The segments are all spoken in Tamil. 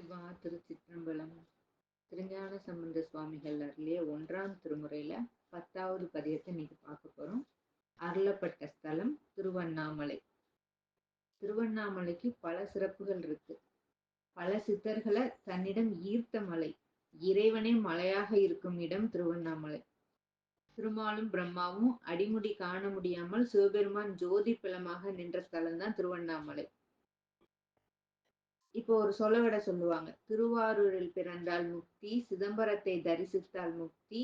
சிவா திருச்சிற்றம்பலம் திருஞான சம்பந்த சுவாமிகள் அருளிய ஒன்றாம் திருமுறையில பத்தாவது பதியத்தை இன்னைக்கு பார்க்க போறோம். அருளப்பட்ட ஸ்தலம் திருவண்ணாமலை. திருவண்ணாமலைக்கு பல சிறப்புகள் இருக்கு. பல சித்தர்களை தன்னிடம் ஈர்த்த மலை. இறைவனே மலையாக இருக்கும் இடம் திருவண்ணாமலை. திருமாலும் பிரம்மாவும் அடிமுடி காண முடியாமல் சிவபெருமான் ஜோதி பிளமாக நின்ற ஸ்தலம் தான் திருவண்ணாமலை. இப்போ ஒரு சொல்லவிட சொல்லுவாங்க. திருவாரூரில் பிறந்தால் முக்தி சிதம்பரத்தை தரிசித்தால் முக்தி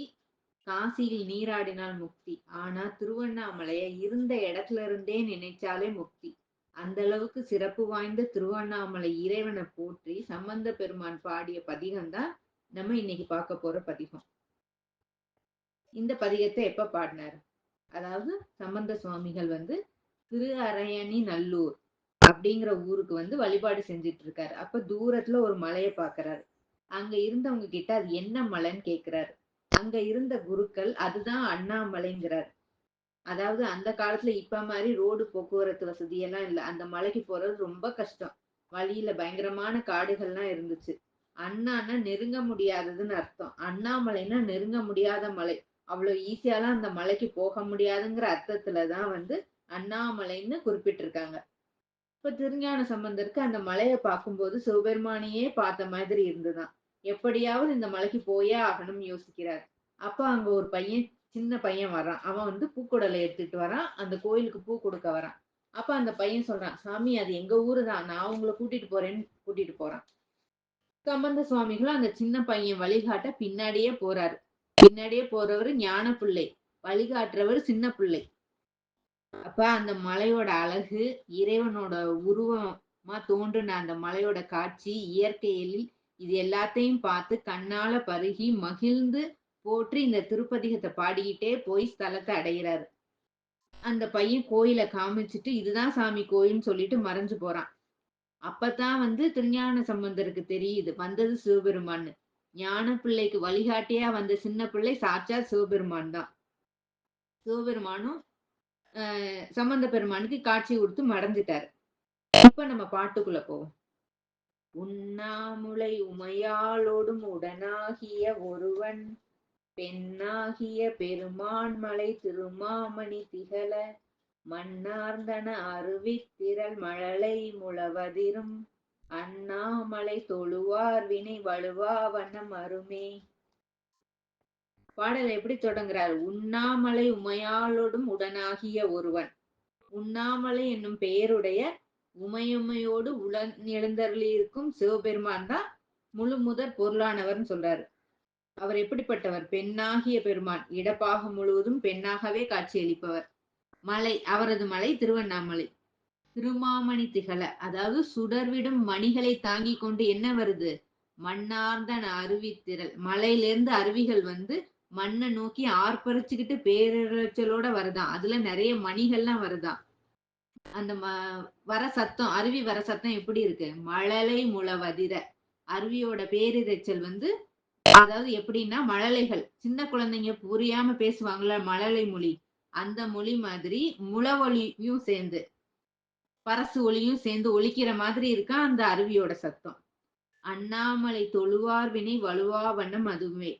காசியில் நீராடினால் முக்தி. ஆனா திருவண்ணாமலைய இருந்த இடத்துல இருந்தே நினைச்சாலே முக்தி. அந்த அளவுக்கு சிறப்பு வாய்ந்த திருவண்ணாமலை இறைவனை போற்றி சம்பந்த பெருமான் பாடிய பதிகம் தான் நம்ம இன்னைக்கு பார்க்க போற பதிகம். இந்த பதிகத்தை எப்ப பாடினார்? அதாவது சம்பந்த சுவாமிகள் வந்து திரு அரையணி நல்லூர் அப்படிங்கிற ஊருக்கு வந்து வழிபாடு செஞ்சுட்டு இருக்காரு அப்ப தூரத்துல ஒரு மலையை பாக்குறாரு. அங்க இருந்தவங்க கிட்ட அது என்ன மலைன்னு கேக்குறாரு. அங்க இருந்த குருக்கள் அதுதான் அண்ணாமலைங்கிறார். அதாவது அந்த காலத்துல இப்ப மாதிரி ரோடு போக்குவரத்து வசதி எல்லாம் இல்ல. அந்த மலைக்கு போறது ரொம்ப கஷ்டம். வழியில பயங்கரமான காடுகள்லாம் இருந்துச்சு. அண்ணான்னா நெருங்க முடியாததுன்னு அர்த்தம். அண்ணாமலைன்னா நெருங்க முடியாத மலை. அவ்வளவு ஈஸியாலாம் அந்த மலைக்கு போக முடியாதுங்கிற அர்த்தத்துலதான் வந்து அண்ணாமலைன்னு குறிப்பிட்டிருக்காங்க. இப்ப திருஞான சம்பந்தருக்கு அந்த மலையை பார்க்கும்போது சிவபெருமானையே பார்த்த மாதிரி இருந்துதான் எப்படியாவது இந்த மலைக்கு போயே ஆகணும்னு யோசிக்கிறார். அப்ப அங்க ஒரு பையன் சின்ன பையன் வரான் அவன் வந்து பூக்குடலை எடுத்துட்டு வரான். அந்த கோயிலுக்கு பூ கொடுக்க வரான். அப்ப அந்த பையன் சொல்றான் சாமி அது எங்க ஊரு தான். நான் உங்களை கூட்டிட்டு போறேன்னு கூட்டிட்டு போறான். சம்பந்த சுவாமிகளும் அந்த சின்ன பையன் வழிகாட்ட பின்னாடியே போறாரு. பின்னாடியே போறவர் ஞான பிள்ளை வழிகாட்டுறவர் சின்ன பிள்ளை அப்ப அந்த மலையோட அழகு இறைவனோட உருவமா தோன்றின அந்த மலையோட காட்சி இயற்கையில் இது எல்லாத்தையும் பார்த்து கண்ணால பருகி மகிழ்ந்து போற்றி இந்த திருப்பதிகத்தை பாடிக்கிட்டே போய் ஸ்தலத்தை அடைகிறாரு அந்த பையன் கோயில காமிச்சிட்டு இதுதான் சாமி கோயில்னு சொல்லிட்டு மறைஞ்சு போறான். அப்பதான் வந்து திருஞான சம்பந்தருக்கு தெரியுது வந்தது சிவபெருமான்னு. ஞான பிள்ளைக்கு வழிகாட்டியா வந்த சின்ன பிள்ளை சாட்சா சிவபெருமான் தான். சிவபெருமானும் சம்பந்த பெருமானுக்கு காட்சி கொடுத்து மறைஞ்சிட்டாரு இப்ப நம்ம பாட்டுக்குள்ள போவோம். உண்ணாமுலை உமையாளோடும் உடனாகிய ஒருவன் பெண்ணாகிய பெருமான் மலை திருமாமணி திகழ மன்னார்ந்தன அருவித்திரள் மழலை முழவதிரும் அண்ணாமலை தொழுவார் வினை வலுவா வண்ணம் அருமே. பாடல் எப்படி தொடங்குறார்? உண்ணாமலை உமையாளோடும் உடனாகிய ஒருவன். உண்ணாமலை என்னும் பெயருடைய உமையுமையோடு உலன் எழுந்தருளி இருக்கும் சிவபெருமான் தான் முழு முதற் பொருளானவர்னு சொல்றாரு. அவர் எப்படிப்பட்டவர்? பெண்ணாகிய பெருமான். இடப்பாகம் முழுவதும் பெண்ணாகவே காட்சியளிப்பவர். மலை அவரது மலை திருவண்ணாமலை. திருமாமணி திகழ அதாவது சுடர்விடும் மணிகளை தாங்கி கொண்டு என்ன வருது? மண்ணார்ந்தன அருவி திரள் மலையிலிருந்து அருவிகள் வந்து மண்ணை நோக்கி ஆர்ப்பரிச்சுக்கிட்டு பேரிரைச்சலோட வருதான். அதுல நிறைய மணிகள்லாம் வருதான். அந்த ம வர சத்தம் அருவி வர சத்தம் எப்படி இருக்கு? மழலை முளவதிர அருவியோட பேரிரைச்சல் வந்து அதாவது எப்படின்னா மழலைகள். சின்ன குழந்தைங்க புரியாம பேசுவாங்கல்ல மழலை மொழி. அந்த மொழி மாதிரி முளவொலியும் சேர்ந்து பரசு ஒளியும் சேர்ந்து ஒழிக்கிற மாதிரி இருக்கா அந்த அருவியோட சத்தம். அண்ணாமலை தொழுவார் வினை வலுவா வண்ணம் அதுவே.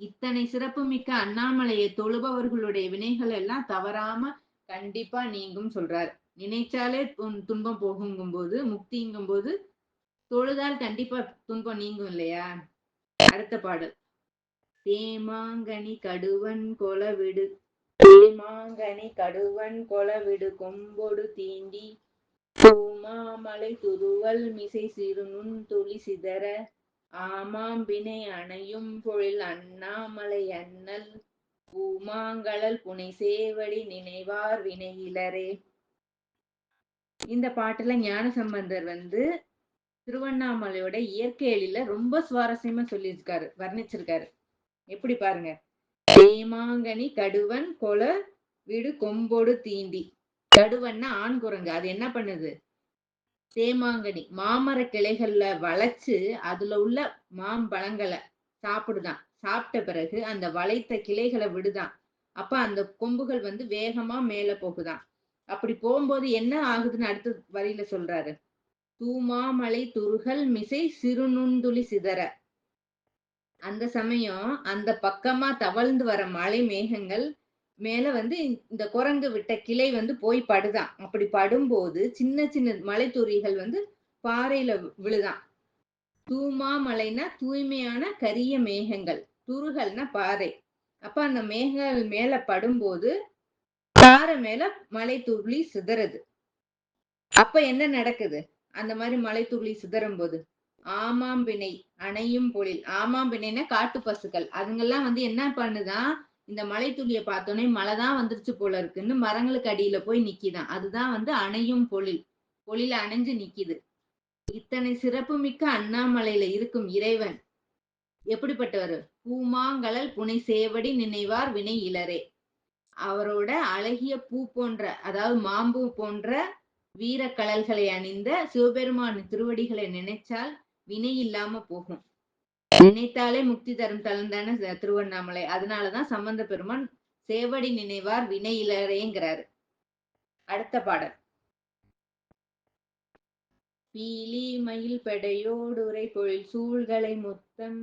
இத்தனை சிறப்பு மிக்க அண்ணாமலையை தொழுபவர்களுடைய வினைகள் எல்லாம் தவறாம கண்டிப்பா நீங்கும் சொல்றாரு. நினைச்சாலே துன்பம் போகுங்கும் போது முக்திங்கும் போது தொழுதால் கண்டிப்பா துன்பம் நீங்கும் இல்லையா? அடுத்த பாடல். தேமாங்கனி கடுவன் கொலவிடு தேமாங்கனி கடுவன் கொலவிடு கொம்பொடு தீண்டி பூமாமலை துருவல் மிசை சிறு நுண் துளி சிதற ஆமாம் வினை அணையும் பொழில் அண்ணாமலை அண்ணல் பூமாங்கழல் புனை சேவடி நினைவார் வினையிலரே இந்த பாட்டுல ஞான சம்பந்தர் வந்து திருவண்ணாமலையோட இயற்கை எழில ரொம்ப சுவாரஸ்யமா சொல்லியிருக்காரு வர்ணிச்சிருக்காரு. எப்படி பாருங்க? தேமாங்கனி கடுவன் கொல விடு கொம்போடு தீண்டி. கடுவன்னா ஆண் குரங்கு அது என்ன பண்ணுது? தேமாங்கனி மாமர கிளைகள்ல வளைச்சு அதுல உள்ள மாம்பழங்களை சாப்பிடுதான். சாப்பிட்ட பிறகு அந்த வளைத்த கிளைகளை விடுதான். அப்ப அந்த கொம்புகள் வந்து வேகமா மேல போகுதான். அப்படி போகும்போது என்ன ஆகுதுன்னு அடுத்த வரியில சொல்றாரு. தூமாமலை துருகல் மிசை சிறுநுண்துளி சிதற. அந்த சமயம் அந்த பக்கமா தவழ்ந்து வர மலை மேகங்கள் மேல வந்து இந்த குரங்கு விட்ட கிளை வந்து போய் படுதான். அப்படி படும்போது சின்ன சின்ன மலைத்துறிகள் வந்து பாறையில விழுதான். தூமா மலைனா தூய்மையான கரிய மேகங்கள் துருகள்னா பாறை. அப்ப அந்த மேகங்கள் மேல படும்போது பாறை மேல மலை சிதறது. அப்ப என்ன நடக்குது? அந்த மாதிரி மலை சிதறும் போது ஆமாம்பிணை அணையும் பொழில். ஆமாம்பினைனா காட்டு பசுக்கள். அதுங்கெல்லாம் வந்து என்ன பண்ணுதான்? இந்த மலை துளியை பார்த்தோன்னே மழை தான் வந்துருச்சு போல இருக்குன்னு மரங்களுக்கு அடியில போய் நிக்கிதான். அதுதான் வந்து அணையும் பொழில். பொழில அணைஞ்சு நிக்கிது. இத்தனை சிறப்புமிக்க அண்ணாமலையில இருக்கும் இறைவன் எப்படிப்பட்டவர்? பூமாங்கலல் புனை சேவடி நினைவார் வினை இளரே அவரோட அழகிய பூ போன்ற அதாவது மாம்பூ போன்ற வீரக்கலல்களை அணிந்த சிவபெருமான் திருவடிகளை நினைச்சால் வினை இல்லாம போகும். நினைத்தாலே முக்தி தரும் தலம் தானே திருவண்ணாமலை. அதனாலதான் சம்பந்த பெருமான் சேவடி நினைவார் வினை இளரேங்கிறாரு அடுத்த பாடல். பீலி மயில் பெடையோடுரை பொழில் சூழ்களை முத்தம்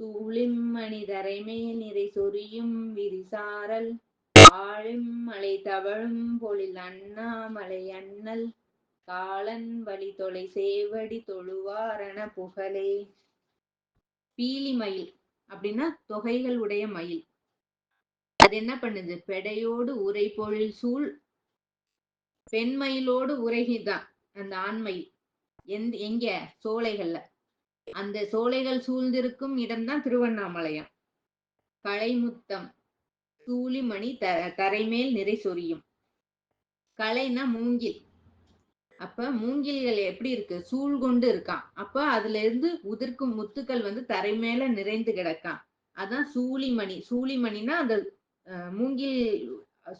தூளிம் மணிதரை மேல் நிறை சொரியும் விரிசாரல் ஆழும் மலை தவழும் பொழில் அண்ணாமலை அண்ணல் காலன் வழி தொலை சேவடி தொழுவாரண புகழே. பீலி மயில் அப்படின்னா தொகைகள் உடைய மயில். அது என்ன பண்ணுது? பெடையோடு உரை பொழில் சூழ் பெண்மயிலோடு உரைகிதான் அந்த ஆண்மயில் எந்த எங்க? சோலைகள்ல. அந்த சோலைகள் சூழ்ந்திருக்கும் இடம்தான் திருவண்ணாமலையம். கலைமுத்தம் சூழிமணி த தரைமேல் நிறை சொரியும். கலைனா மூங்கில். அப்ப மூங்கில்கள் எப்படி இருக்கு? சூழ் கொண்டு இருக்கான். அப்ப அதுல இருந்து உதிர்க்கும் முத்துக்கள் வந்து தரை மேல நிறைந்து கிடக்கான். அதான் சூழிமணி சூழிமணினா அந்த மூங்கில்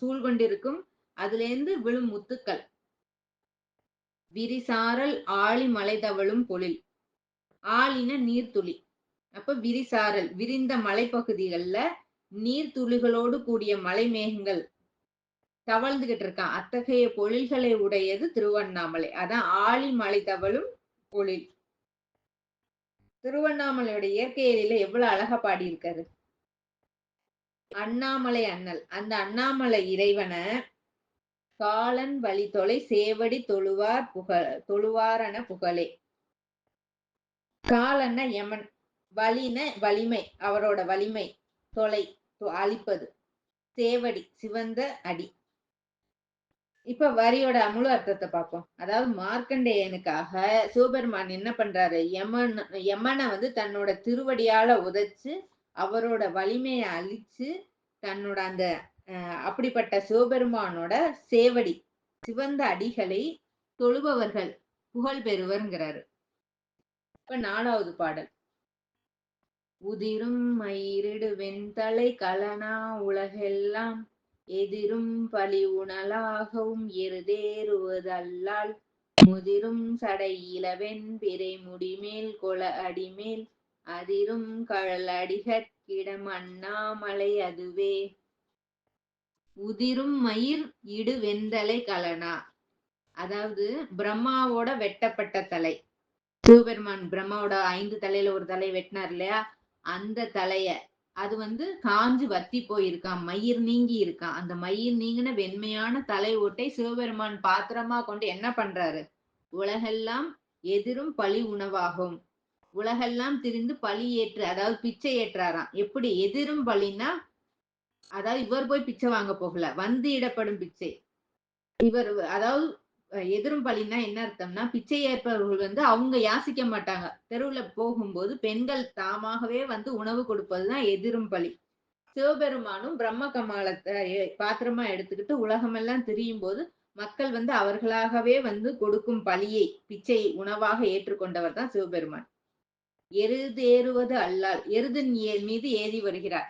சூழ் கொண்டிருக்கும். அதுல இருந்து விழும் முத்துக்கள். விரிசாரல் ஆழி மலை தவழும் பொழில். ஆளின நீர்த்துளி. அப்ப விரிசாரல் விரிந்த மலைப்பகுதிகள்ல நீர்த்துளிகளோடு கூடிய மலை மேகங்கள் தவழ்ந்துகிட்டு இருக்கான் அத்தகைய பொழில்களை உடையது திருவண்ணாமலை. அதான் ஆழி மலை தவழும் பொழில். திருவண்ணாமலையோட இயற்கையில எவ்வளவு அழகா பாடியிருக்காரு. அண்ணாமலை அண்ணல். அந்த அண்ணாமலை இறைவனை காலன் வழி தொலை சேவடி தொழுவார் புகழ் தொழுவாரன புகழே. காலன்னா யமன். வலின வலிமை அவரோட வலிமை. தொலை அழிப்பது. சேவடி சிவந்த அடி. இப்ப வரியோட அமுல அர்த்தத்தை பார்ப்போம். அதாவது மார்க்கண்டேயனுக்காக சிவபெருமான் என்ன பண்றாரு? யமன் யமனை வந்து தன்னோட திருவடியால உதைச்சு அவரோட வலிமையை அழிச்சு தன்னோட அந்த அப்படிப்பட்ட சிவபெருமானோட சேவடி சிவந்த அடிகளை தொழுபவர்கள் புகழ் பெறுவர்ங்கிறாரு. இப்ப நாலாவது பாடல். உதிரும் மயிரிடு வெண்தலை கலனா உலகெல்லாம் எதிரும் பழி உணலாகவும் எருதேறுவதல்லால் முதிரும் சடை இளவெண் பிறை முடிமேல் கொள அடிமேல் அதிரும் கழல் அடிகட்கிடம் அண்ணாமலை அதுவே. உதிரும் மயிர் இடு வெந்தலை கலனா? அதாவது பிரம்மாவோட வெட்டப்பட்ட தலை. சிவபெருமான் பிரம்மாவோட ஐந்து தலையில ஒரு தலை வெட்டினார் இல்லையா? அந்த தலைய அது வந்து காஞ்சு வத்தி போயிருக்கான் மயிர் நீங்கி இருக்கான் அந்த மயிர் நீங்கின வெண்மையான தலை ஓட்டை சிவபெருமான் பாத்திரமா கொண்டு என்ன பண்றாரு? உலகெல்லாம் எதிரும் பழி உணவாகும். உலகெல்லாம் திரிந்து பழி ஏற்று அதாவது பிச்சை ஏற்றாராம். எப்படி? எதிரும் பழினா அதாவது இவர் போய் பிச்சை வாங்க போகல. வந்து இடப்படும் பிச்சை. இவர் அதாவது எதிரும் பழினா என்ன அர்த்தம்னா பிச்சை ஏற்பவர்கள் வந்து அவங்க யாசிக்க மாட்டாங்க. தெருவுல போகும்போது பெண்கள் தாமாகவே வந்து உணவு கொடுப்பதுதான் எதிரும் பழி. சிவபெருமானும் பிரம்ம கமாலத்தை பாத்திரமா எடுத்துக்கிட்டு உலகமெல்லாம் திரியும் போது மக்கள் வந்து அவர்களாகவே வந்து கொடுக்கும் பழியை பிச்சை உணவாக ஏற்றுக்கொண்டவர் தான் சிவபெருமான். எருதேறுவது அல்லால் எருதன் மீது ஏறி வருகிறார்.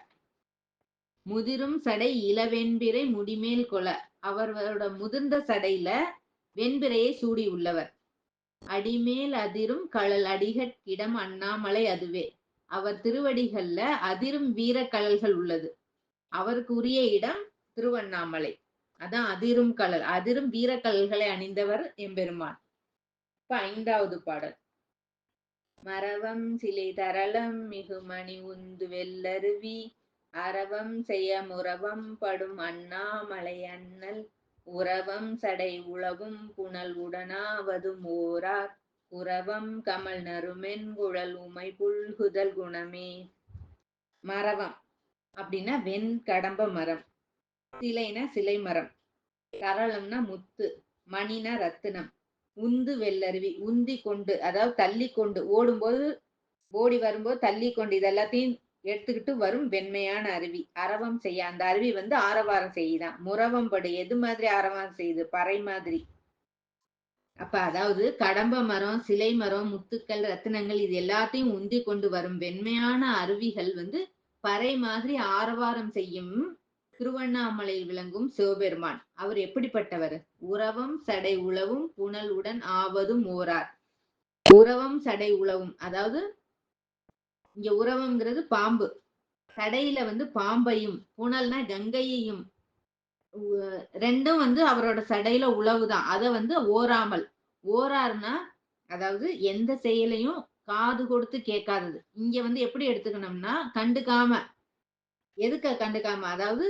முதிரும் சடை இளவெண்பிறை முடிமேல் கொல. அவரோட முதிர்ந்த சடையில வெண்பிறையை சூடி உள்ளவர். அடிமேல் அதிரும் கழல் அடிகட்கிடம் அண்ணாமலை அதுவே. அவர் திருவடிகள்ல அதிரும் வீர கழல்கள் உள்ளது. அவருக்கு உரிய இடம் திருவண்ணாமலை. அதான் அதிரும் கழல். அதிரும் வீரக்கழல்களை அணிந்தவர் எம்பெருமான். இப்ப ஐந்தாவது பாடல். மரவம் சிலை தரளம் மிகுமணி உந்து வெள்ளருவி. அறவம் செய்ய முறவம் படும் அண்ணாமலை அண்ணல் உறவம் சடை உழவும் புனல் உடனாவதும் ஓரார் உறவம் கமல் நறுமென் குழல் உமை புல்குதல் குணமே. மரவம் அப்படின்னா வெண் கடம்ப மரம். சிலைனா சிலை மரம். கரளம்னா முத்து மணினா ரத்தினம். உந்து வெள்ளருவி உந்தி கொண்டு அதாவது தள்ளி கொண்டு ஓடும்போது ஓடி வரும்போது தள்ளி கொண்டு இது எல்லாத்தையும் எடுத்துக்கிட்டு வரும் வெண்மையான அருவி. அரவம் செய்ய அந்த அருவி வந்து ஆரவாரம் செய்யுதான். முறவம் படு எது மாதிரி ஆரவாரம் செய்யுது? பறை மாதிரி. அப்ப அதாவது கடம்ப மரம் சிலை மரம் முத்துக்கள் ரத்தினங்கள் இது எல்லாத்தையும் உந்தி கொண்டு வரும் வெண்மையான அருவிகள் வந்து பறை மாதிரி ஆரவாரம் செய்யும் திருவண்ணாமலையில் விளங்கும் சிவபெருமான். அவர் எப்படிப்பட்டவர்? உறவம் சடை உழவும் புனல் உடன் ஆவதும் ஓரார். உறவம் சடை உழவும். அதாவது இங்க உறவுங்கிறது பாம்பு. கடையில வந்து பாம்பையும் புனல்னா கங்கையையும் ரெண்டும் வந்து அவரோட சடையில உழவுதான். அதை வந்து ஓராமல். ஓரார்னா அதாவது எந்த செயலையும் காது கொடுத்து கேட்காதது. இங்க வந்து எப்படி எடுத்துக்கணும்னா கண்டுக்காம. எதுக்க கண்டுக்காம? அதாவது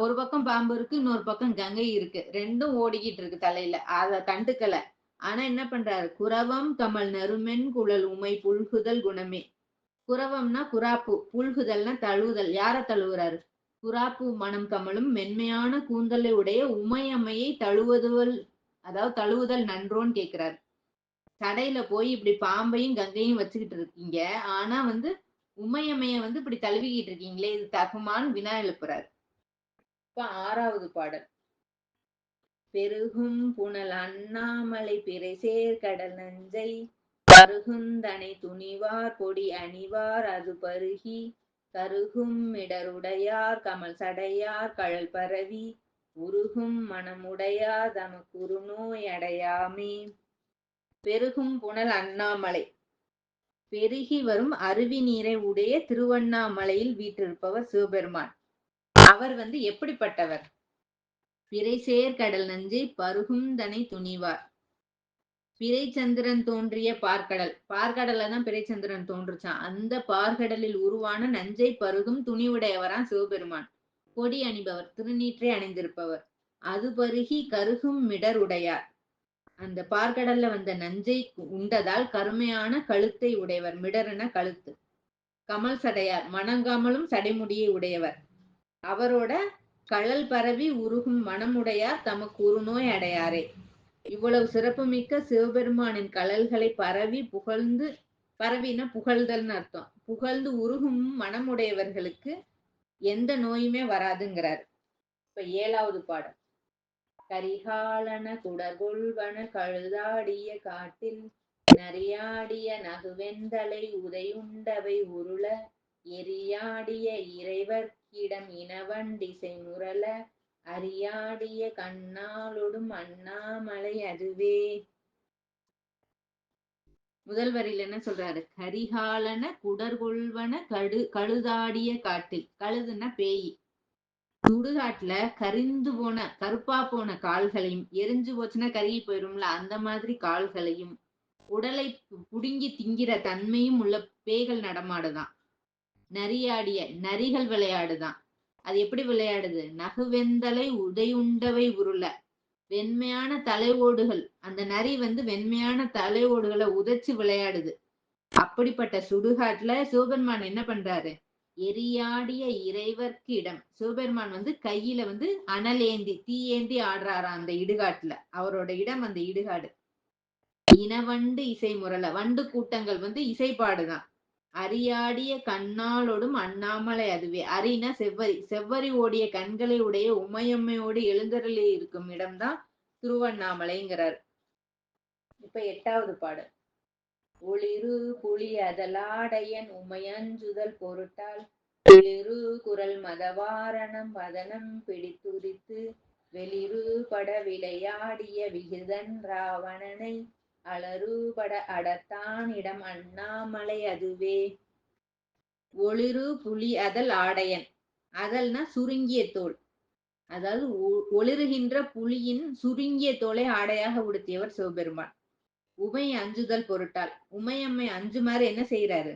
ஒரு பக்கம் பாம்பு இருக்கு இன்னொரு பக்கம் கங்கை இருக்கு. ரெண்டும் ஓடிக்கிட்டு இருக்கு தலையில. அத கண்டுக்கல. ஆனா என்ன பண்றாரு? குரவம் கமல் நறுமென் குழல் உமை புல்குதல் குணமே. குரவம்னா குராப்பு புல்குதல்னா தழுவுதல். யார தழுவுறாரு? குராப்பு மனம் கமலும் மென்மையான கூந்தலை உடைய உமையம்மையை தழுவுதல் அதாவது தழுவுதல் நன்றோன்னு கேக்குறாரு. கடையில போய் இப்படி பாம்பையும் கங்கையும் வச்சுக்கிட்டு இருக்கீங்க. ஆனா வந்து உமையம்மைய வந்து இப்படி தழுவிக்கிட்டு இருக்கீங்களே இது தகுமான்னு வினா எழுப்புறாரு. இப்ப ஆறாவது பாடல். பெருகும் புனல் அண்ணாமலை பிறை சேர்கடல் நஞ்சை கருகுந்தனை துணிவார் கொடி அணிவார் அது பருகி கருகும் இடருடையார் கமல் சடையார் கழல் பரவி உருகும் மனமுடையார் தமக்குறு நோய் அடையாமே. பெருகும் புனல் அண்ணாமலை. பெருகி வரும் அருவி நீரை உடைய திருவண்ணாமலையில் வீற்றிருப்பவர் சிவபெருமான். அவர் வந்து எப்படிப்பட்டவர்? பிறை கடல் நஞ்சை பருகுந்தனை துணிவார். பிறைச்சந்திரன் தோன்றிய பார்க்கடல் பார்க்கடல்ல தான் பிறைச்சந்திரன் தோன்றுச்சான் அந்த பார்க்கடலில் உருவான நஞ்சை பருகும் துணிவுடையவரான் சிவபெருமான். கொடி அணிபவர் திருநீற்றை அணிந்திருப்பவர். அது பருகி கருகும் மிடர் உடையார் அந்த பார்க்கடல்ல வந்த நஞ்சை உண்டதால் கருமையான கழுத்தை உடையவர் மிடர்ன கழுத்து. கமல் சடையார் மணங்காமலும் சடைமுடியை உடையவர். அவரோட கழல் பரவி உருகும் மனமுடையார் தமக்கு உருநோய் அடையாரே. இவ்வளவு சிறப்புமிக்க சிவபெருமானின் கலல்களை பரவி புகழ்ந்து பரவினா புகழ்தல்னு அர்த்தம். புகழ்ந்து உருகும் மனமுடையவர்களுக்கு எந்த நோயுமே வராதுங்கிறார். இப்ப ஏழாவது பாடம். கரிகாலன குடகுள்வன கழுதாடிய காட்டில் நரியாடிய நகுவெந்தலை உதையுண்டவை உருள எரியாடிய இறைவர்க்கிடம் இனவண்டிசை முரள அரியாடிய கண்ணாலொடும் அண்ணாமலை அதுவே. முதல் வரியில என்ன சொல்றாரு? கரிகாலன குடர்கொள்வன கடு கழுதாடிய காட்டில். கழுதுன்னா பேய். சுடுகாட்டுல கரிந்து போன கருப்பா போன கால்களையும் எரிஞ்சு போச்சுன்னா கருகி போயிரும்ல அந்த மாதிரி கால்களையும் உடலை புடுங்கி திங்கிற தன்மையும் உள்ள பேய்கள் நடமாடுதான். நரியாடிய நரிகள் விளையாடுதான். அது எப்படி விளையாடுது? நகுவெந்தலை உதையுண்டவை உருள. வெண்மையான தலை ஓடுகள் அந்த நரி வந்து வெண்மையான தலை ஓடுகளை உதைச்சு விளையாடுது. அப்படிப்பட்ட சுடுகாட்டுல சிவபெருமான் என்ன பண்றாரு? எரியாடிய இறைவர்க்கு இடம் சிவபெருமான் வந்து கையில வந்து அனலேந்தி தீயேந்தி ஆடுறாரா அந்த இடுகாட்டுல. அவரோட இடம் அந்த இடுகாடு. இனவண்டு இசை முரல வண்டு கூட்டங்கள் வந்து இசைப்பாடுதான். அரியாடிய கண்ணாலோடும் அண்ணாமலை அதுவே. அரினா செவ்வரி. செவ்வரி ஓடிய கண்களை உடைய உமையம்மையோடு எழுந்தருளி இருக்கும் இடம்தான் திருவண்ணாமலைங்கிறார். இப்ப எட்டாவது பாடல். ஒளிரு புலி அதலாடையன் உமையஞ்சுதல் பொருட்டால் ஒளிரு குரல் மதவாரணம் வதனம் பிடித்துரித்து வெளிரு பட விளையாடிய விகிதன் ராவணனை அலறுபட அடத்தானிடம் அண்ணாமலை அதுவே. ஒளிரு புலி அதல் ஆடையன். அதல்னா சுருங்கிய தோல். அதாவது ஒளிருகின்ற புலியின் சுருங்கிய தோலை ஆடையாக உடுத்தியவர் சிவபெருமான். உமை அஞ்சுதல் பொருட்டால். உமையம்மை அஞ்சுமாறு என்ன செய்யறாரு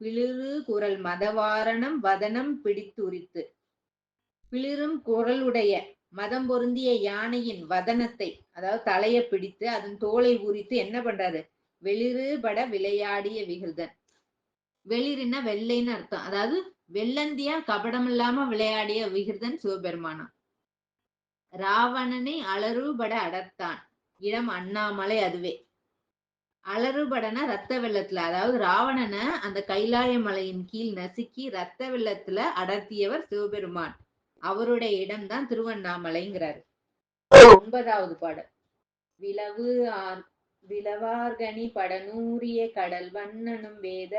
பிளிறு குரல் மதவாரணம் வதனம் பிடித்து உரித்து பிளிரும் குரலுடைய மதம் பொருந்திய யானையின் வதனத்தை அதாவது தலையை பிடித்து அதன் தோலை உரித்து என்ன பண்றாரு? வெளிறுபட விளையாடிய விகிருதன். வெளிரின்னா வெள்ளைன்னு அர்த்தம். அதாவது வெள்ளந்தியா கபடம் இல்லாம விளையாடிய விகிருதன் சிவபெருமானம் ராவணனை அலறுபட அடர்த்தான். இடம் அண்ணாமலை அதுவே. அலறுபடனா ரத்த வெள்ளத்துல. அதாவது ராவணனை அந்த கைலாய மலையின் கீழ் நசுக்கி ரத்த வெள்ளத்துல அடர்த்தியவர் சிவபெருமான். அவருடைய இடம்தான் திருவண்ணாமலைங்கிறாரு. ஒன்பதாவது பாடல். விளவு ஆர் விளவார்கனி படநூறிய கடல் வண்ணனும் வேத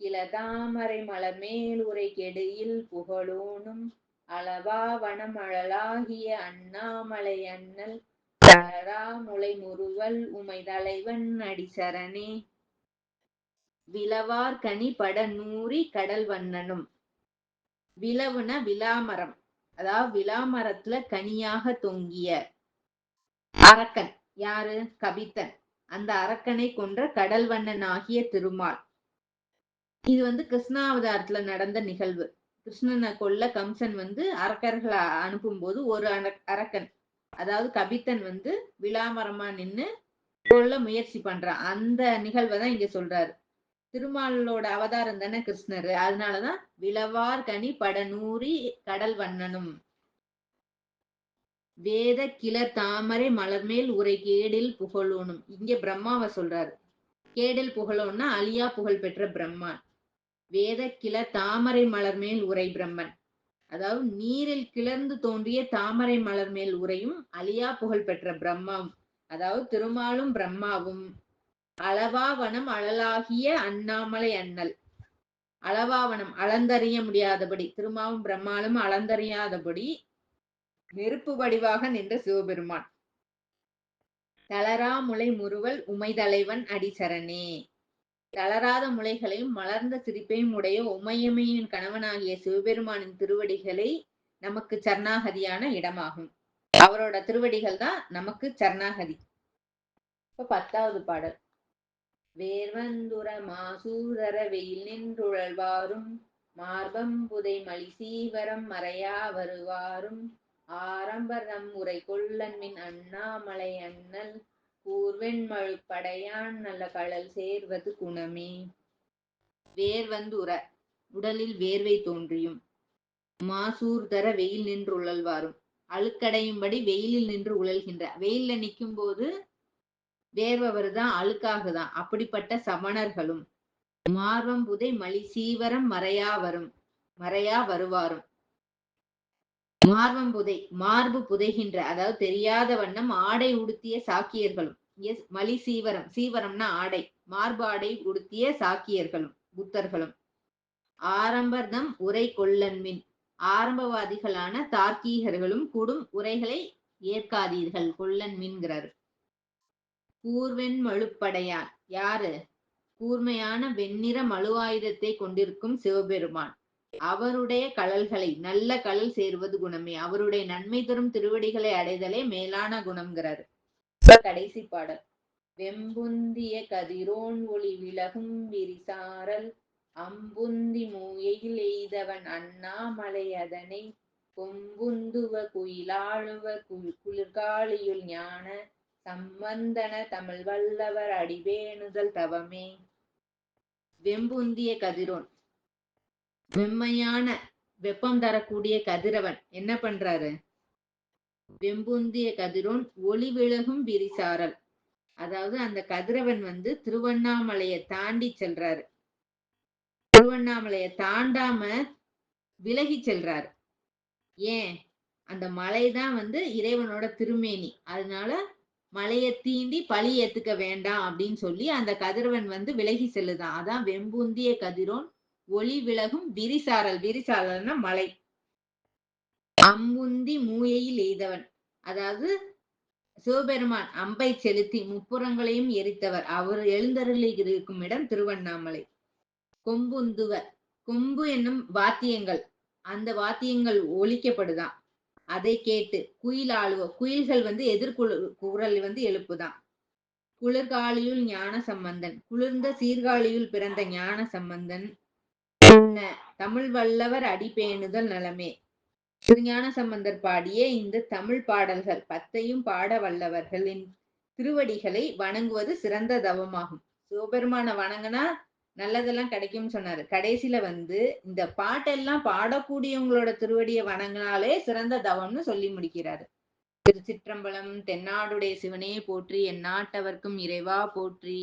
கிளதாமரை மலர் மேல் உரை கெடுயில் புகழோனும் அளவா வனமழலாகிய அண்ணாமலை அண்ணல் தளரா முளை முறுவல் உமை தலைவன் அடிசரணே விளவார் கனி பட நூறி கடல் வண்ணனும். விளவுன விளாமரம். அதாவது விளாமரத்துல கனியாக தொங்கிய அரக்கன். யாரு? கபித்தன். அந்த அரக்கனை கொன்ற கடல் வண்ணன் ஆகிய திருமால். இது வந்து கிருஷ்ணாவதாரத்துல நடந்த நிகழ்வு. கிருஷ்ணனை கொல்ல கம்சன் வந்து அரக்கர்களை அனுப்பும் போது ஒரு அர- அரக்கன் அதாவது கபித்தன் வந்து விளாமரமா நின்னு கொல்ல முயற்சி பண்றான். அந்த நிகழ்வை தான் இங்க சொல்றாரு. திருமாலோட அவதாரம் தானே கிருஷ்ணர். அதனாலதான் விளவார் கனி படநூறி கடல் வண்ணனும். வேத கிளர் தாமரை மலர்மேல் உரை கேடில் புகழோனும் இங்க பிரம்மாவை சொல்றாரு. கேடில் புகழோன்னா அழியா புகழ் பெற்ற பிரம்மான். வேத கிளர் தாமரை மலர் மேல் உரை பிரம்மன். அதாவது நீரில் கிளர்ந்து தோன்றிய தாமரை மலர் மேல் உரையும் அழியா புகழ் பெற்ற பிரம்மாவும். அதாவது திருமாலும் பிரம்மாவும். அளவாவனம் அழலாகிய அண்ணாமலை அண்ணல். அளவாவனம் அளந்தறிய முடியாதபடி திருமாவும் பிரம்மாலும் அளந்தறியாதபடி நெருப்பு வடிவாக நின்ற சிவபெருமான். தளரா முளை முறுவல் உமைதலைவன் அடிசரணே தளராத முளைகளையும் மலர்ந்த சிரிப்பையும் உடைய உமையமையின் கணவனாகிய சிவபெருமானின் திருவடிகளை நமக்கு சரணாகதியான இடமாகும். அவரோட திருவடிகள் தான் நமக்கு சரணாகதி. இப்ப பத்தாவது பாடல். வேர்வந்துர மாசூதர வெயில் நின்றுழல்வாரும் மார்பம் புதை மலி சீவரம் மறையா வருவாரும் ஆரம்பரம் உரை கொள்ளன்மின் அண்ணாமலை அண்ணல் கூர்வெண்மழு படையான் நல்ல கடல் சேர்வது குணமே. வேர்வந்துர உடலில் வேர்வை தோன்றியும். மாசூர்தர வெயில் நின்று உழல்வாரும் அழுக்கடையும்படி வெயிலில் நின்று உழல்கின்ற வெயில்ல நிற்கும் போது வேர்வை வருதான் அழுக்காகுதான் அப்படிப்பட்ட சமணர்களும் மார்வம் புதை மலி சீவரம் மறையா வரும் மறையா வருவாரும். மார்வம் புதை மார்பு புதைகின்ற அதாவது தெரியாத வண்ணம் ஆடை உடுத்திய சாக்கியர்களும். எஸ் மலி சீவரம் சீவரம்னா ஆடை மார்பு ஆடை உடுத்திய சாக்கியர்களும் புத்தர்களும். ஆரம்பர்தம் உரை கொள்ளன்மின் ஆரம்பவாதிகளான தார்க்கீகர்களும் கூடும் உரைகளை ஏற்காதீர்கள் கொள்ளன் மீன்கிறாரு கூர்வெண் மழுப்படையான். யாரு? கூர்மையான வெண்ணிற மழுவாயுதத்தை கொண்டிருக்கும் சிவபெருமான். அவருடைய கலல்களை நல்ல கலல் சேர்வது குணமே. அவருடைய நன்மை தரும் திருவடிகளை அடைதலே மேலான குணம்ங்கிறாரு. கடைசி பாடல். வெம்புந்திய கதிரோன் ஒளி விலகும் விரிசாரல் அம்புந்தி மூயையில் எய்தவன் அண்ணாமலை அதனை கொம்புந்துவ குயிலாழுவ கு- குளிர்காலியுள் ஞான சம்பந்தன தமிழ் வல்லவர் அடிவேணுதல் தவமே. வெம்புந்திய கதிரோன். வெம்மையான வெப்பம் தரக்கூடிய கதிரவன். என்ன பண்றாரு? வெம்புந்திய கதிரோன் ஒளி விலகும் விரிசாரல். அதாவது அந்த கதிரவன் வந்து திருவண்ணாமலையை தாண்டி செல்றாரு. திருவண்ணாமலையை தாண்டாம விலகி செல்றாரு. ஏன்? அந்த மலைதான் வந்து இறைவனோட திருமேனி. அதனால மலையை தீண்டி பழி ஏத்துக்க வேண்டாம் அப்படின்னு சொல்லி அந்த கதிரவன் வந்து விலகி செல்லுதான். அதான் வெம்புந்திய கதிரோன் ஒளி விலகும் விரிசாரல் விரிசாரல்னா மலை. அம்புந்தி மூயையில் எய்தவன். அதாவது சிவபெருமான் அம்பை செலுத்தி முப்புறங்களையும் எரித்தவர். அவர் எழுந்தருளி இருக்கும் இடம் திருவண்ணாமலை. கொம்புந்துவ கொம்பு என்னும் வாத்தியங்கள். அந்த வாத்தியங்கள் ஒழிக்கப்படுதான் அதை கேட்டு குயில் ஆளுவ குயில்கள் வந்து எதிர்குழு குரல் வந்து எழுப்புதான். குளிர்காலியுள் ஞான சம்பந்தன் குளிர்ந்த சீர்காழியுள் பிறந்த ஞான சம்பந்தன். தமிழ் வல்லவர் அடிபேணுதல் நலமே. திருஞான சம்பந்தர் பாடிய இந்த தமிழ் பாடல்கள் பத்தையும் பாட வல்லவர்களின் திருவடிகளை வணங்குவது சிறந்த தவமாகும். சிவபெருமான வணங்கினா நல்லதெல்லாம் கிடைக்கும்னு சொன்னாரு. கடைசியில வந்து இந்த பாட்டெல்லாம் பாடக்கூடியவங்களோட திருவடியை வணங்கினாலே சிறந்த தவம்னு சொல்லி முடிக்கிறாரு. திருச்சிற்றம்பலம் தென்னாடுடைய சிவனே போற்றி எந்நாட்டவர்க்கும் இறைவா போற்றி.